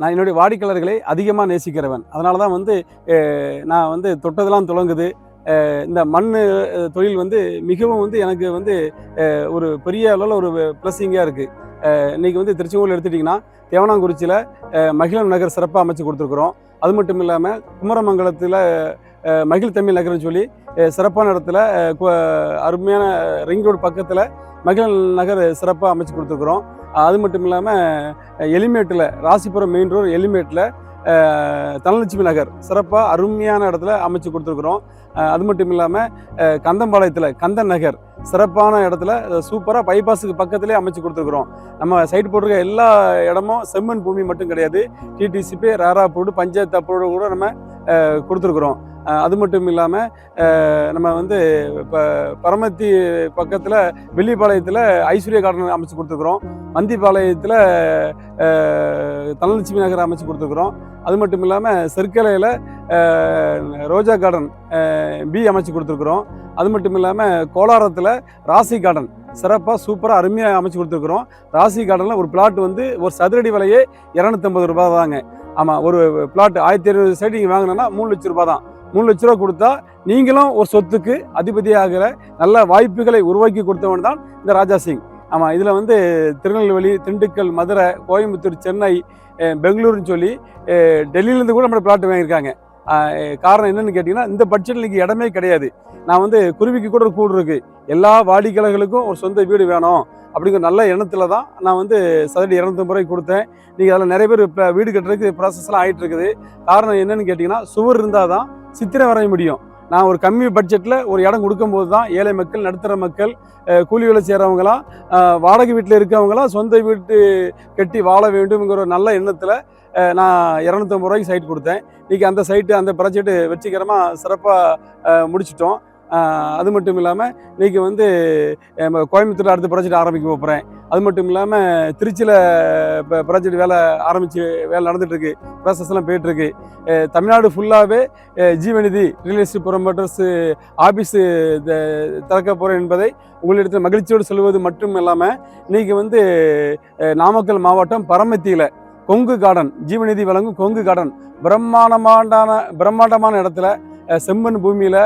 நான் என்னுடைய வாடிக்கையாளர்களை அதிகமாக நேசிக்கிறவன். அதனால தான் வந்து நான் வந்து தொட்டதெல்லாம் துளங்குது இந்த மண் தொழில் வந்து மிகவும் வந்து எனக்கு வந்து ஒரு பெரிய அளவில் ஒரு ப்ளஸ்ஸிங்காக இருக்குது இன்றைக்கி வந்து திருச்செங்கோடு எடுத்துட்டிங்கன்னா தேவனாங்குறிச்சியில் மகிழம் மகிழன் நகர் சிறப்பாக அமைச்சு கொடுத்துருக்குறோம். அது மட்டும் இல்லாமல் குமரமங்கலத்தில் மகிழ் தமிழ் நகர்னு சொல்லி சிறப்பான இடத்துல கு- அருமையான ரிங் ரோடு பக்கத்தில் மகிழ் நகர் சிறப்பாக அமைச்சு கொடுத்துருக்குறோம். அது மட்டும் இல்லாமல் எலிமேட்டில் ராசிபுரம் மெயின் ரோடு எலிமேட்டில் தனலட்சுமி நகர் சிறப்பாக அருமையான இடத்துல அமைச்சு கொடுத்துருக்குறோம். அது மட்டும் இல்லாமல் கந்தம்பாளையத்தில் கந்தன் நகர் சிறப்பான இடத்துல சூப்பராக பைபாஸுக்கு பக்கத்துலேயே அமைச்சு கொடுத்துருக்குறோம். நம்ம சைட் போட்டிருக்க எல்லா இடமும் செம்மண் பூமி மட்டும் கிடையாது. டிடிசிபி ரேரா போடு பஞ்சாயத்து அப்போடு கூட நம்ம கொடுத்துருக்குறோம். அது மட்டும் இல்லாமல் நம்ம வந்து இப்போ பரமத்தி பக்கத்தில் வெள்ளிப்பாளையத்தில் ஐஸ்வர்யா கார்டன் அமைச்சு கொடுத்துருக்குறோம். மந்திபாளையத்தில் தனலட்சுமி நகர் அமைச்சு கொடுத்துருக்குறோம். அது மட்டும் இல்லாமல் செற்கலையில் ரோஜா கார்டன் பி அமைச்சு கொடுத்துருக்குறோம். அது மட்டும் இல்லாமல் கோலாரத்தில் ராசி கார்டன் சிறப்பாக சூப்பராக அருமையாக அமைச்சு கொடுத்துருக்குறோம். ராசி கார்டனில் ஒரு பிளாட் வந்து ஒரு சதுரடி விலையே இரநூத்தம்பது ரூபா தாங்க. ஆமாம் ஒரு பிளாட் ஆயிரத்தி இருபது சைடு நீங்கள் வாங்கினோன்னா மூணு லட்ச ரூபா தான். மூணு லட்ச ரூபா கொடுத்தா நீங்களும் ஒரு சொத்துக்கு அதிபதியாகிற நல்ல வாய்ப்புகளை உருவாக்கி கொடுத்தவன் தான் இந்த ராஜா சிங். ஆமாம் இதில் வந்து திருநெல்வேலி திண்டுக்கல் மதுரை கோயம்புத்தூர் சென்னை பெங்களூர்னு பெங்களூருன்னு சொல்லி டெல்லியிலேருந்து கூட நம்ம பிளாட் வாங்கியிருக்காங்க. காரணம் என்னன்னு கேட்டிங்கன்னா இந்த பட்ஜெட்டில் இன்றைக்கி இடமே கிடையாது. நான் வந்து குருவிக்கு கூட ஒரு கூடு இருக்குது எல்லா வாடிக்கையாளர்களுக்கும் ஒரு சொந்த வீடு வேணும். அப்படிங்கிற நல்ல எண்ணத்தில் தான் நான் வந்து சதுரடி இரநூத்தம்பது ரூபாய்க்கு கொடுத்தேன். நீங்கள் அதில் நிறைய பேர் இப்போ வீடு கட்டுறதுக்கு ப்ராசஸ்லாம் ஆகிட்டு இருக்குது. காரணம் என்னென்னு கேட்டிங்கன்னா சுவர் இருந்தால் தான் சித்திரை வரைய முடியும். நான் ஒரு கம்மி பட்ஜெட்டில் ஒரு இடம் கொடுக்கும்போது தான் ஏழை மக்கள் நடுத்தர மக்கள் கூலி வேலை செய்கிறவங்களாம் வாடகை வீட்டில் இருக்கவங்களாம் சொந்த வீட்டு கட்டி வாழ வேண்டும்ங்கிற ஒரு நல்ல எண்ணத்தில் நான் இரநூத்தம்பது ரூபாய்க்கு சைட் கொடுத்தேன். இன்றைக்கி அந்த சைட்டு அந்த ப்ராஜெக்ட் வெற்றிகரமாக சிறப்பாக முடிச்சிட்டோம். அது மட்டும் இல்லாமல் இன்றைக்கி வந்து நம்ம கோயம்புத்தூர் அடுத்த ப்ராஜெக்ட் ஆரம்பிக்க போகிறேன் அது மட்டும் இல்லாமல் திருச்சியில் இப்போ ப்ராஜெக்ட் வேலை ஆரம்பித்து வேலை நடந்துகிட்ருக்கு ப்ராசஸ்லாம் போயிட்டுருக்கு. தமிழ்நாடு ஃபுல்லாகவே Jeevanidhi real estate promoters office திறக்க போகிறேன் என்பதை உங்களிடத்தில் மகிழ்ச்சியோடு சொல்வது மட்டும் இல்லாமல் இன்றைக்கி வந்து நாமக்கல் மாவட்டம் பரமத்தியில் கொங்கு கார்டன் ஜீவநிதி வழங்கும் கொங்கு கார்டன் பிரம்மாண்டமான பிரம்மாண்டமான இடத்துல செம்மண் பூமியில்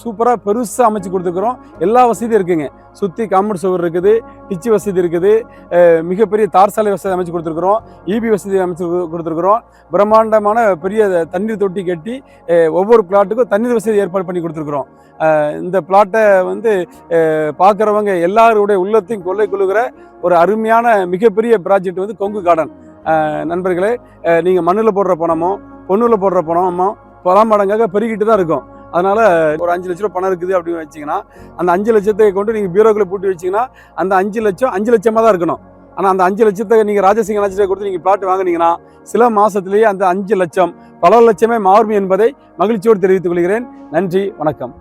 சூப்பராக பெருசாக அமைச்சு கொடுத்துருக்குறோம். எல்லா வசதியும் இருக்குங்க. சுற்றி காம்பவுண்ட் சுவர் இருக்குது டிச்சு வசதி இருக்குது மிகப்பெரிய தார் சாலை வசதி அமைச்சு கொடுத்துருக்குறோம். இபி வசதி அமைச்சு கொடு- கொடுத்துருக்குறோம். பிரம்மாண்டமான பெரிய தண்ணீர் தொட்டி கட்டி ஒவ்வொரு பிளாட்டுக்கும் தண்ணீர் வசதி ஏற்பாடு பண்ணி கொடுத்துருக்குறோம். இந்த பிளாட்டை வந்து பார்க்குறவங்க எல்லாருடைய உள்ளத்தையும் கொள்ளை கொள்ளுகிற ஒரு அருமையான மிகப்பெரிய ப்ராஜெக்ட் வந்து கொங்கு கார்டன் நண்பர்களே நீங்கள் மண்ணில் போடுற பணமோ பொண்ணுல போடுற பணமோ பல மடங்காக பெருகிட்டு தான் இருக்கும். அதனால ஒரு அஞ்சு லட்ச ரூபா பணம் இருக்குது அப்படின்னு வச்சிங்கன்னா அந்த அஞ்சு லட்சத்தை கொண்டு நீங்கள் பீரோக்குள்ளே பூட்டி வச்சிங்கன்னா அந்த அஞ்சு லட்சம் அஞ்சு லட்சமாக தான் இருக்கணும். ஆனால் அந்த அஞ்சு லட்சத்தை நீங்கள் ராஜசிங்க லட்சத்தை கொடுத்து நீங்கள் பிளாட் வாங்குனீங்கன்னா சில மாதத்துலேயே அந்த அஞ்சு லட்சம் பல லட்சமே மாறும் என்பதை மகிழ்ச்சியோடு தெரிவித்துக் கொள்கிறேன். நன்றி வணக்கம்.